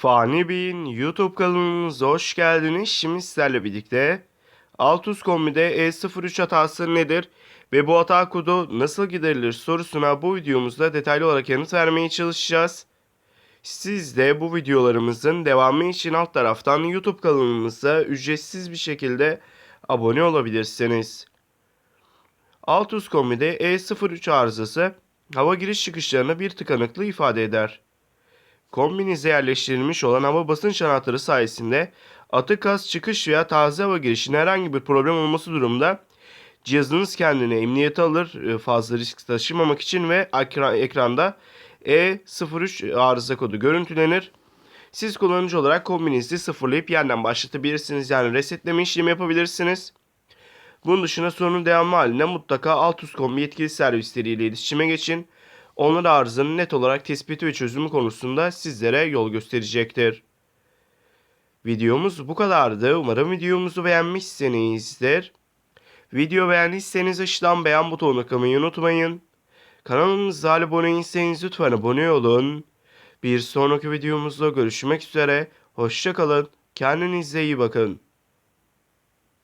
Fani Bey'in YouTube kanalımıza hoş geldiniz. Şimdi sizlerle birlikte Altus Kombi'de E03 hatası nedir ve bu hata kodu nasıl giderilir sorusuna bu videomuzda detaylı olarak yanıt vermeye çalışacağız. Siz de bu videolarımızın devamı için alt taraftan YouTube kanalımıza ücretsiz bir şekilde abone olabilirsiniz. Altus Kombi'de E03 arızası hava giriş çıkışlarına bir tıkanıklığı ifade eder. Kombinize yerleştirilmiş olan hava basınç anahtarı sayesinde atık gaz çıkış veya taze hava girişine herhangi bir problem olması durumda cihazınız kendini emniyete alır e, fazla risk taşımamak için ve ekra- ekranda E03 arıza kodu görüntülenir. Siz kullanıcı olarak kombinizi sıfırlayıp yeniden başlatabilirsiniz yani resetleme işlemi yapabilirsiniz. Bunun dışında sorunun devamı halinde mutlaka Altus Kombi yetkili servisleriyle iletişime geçin. Onlar arızanın net olarak tespiti ve çözümü konusunda sizlere yol gösterecektir. Videomuz bu kadardı. Umarım videomuzu beğenmişsinizdir. Video beğendiyseniz aşağıdan beğen butonuna tıklamayı unutmayın. Kanalımıza abone değilseniz lütfen abone olun. Bir sonraki videomuzda görüşmek üzere. Hoşçakalın. Kendinize iyi bakın.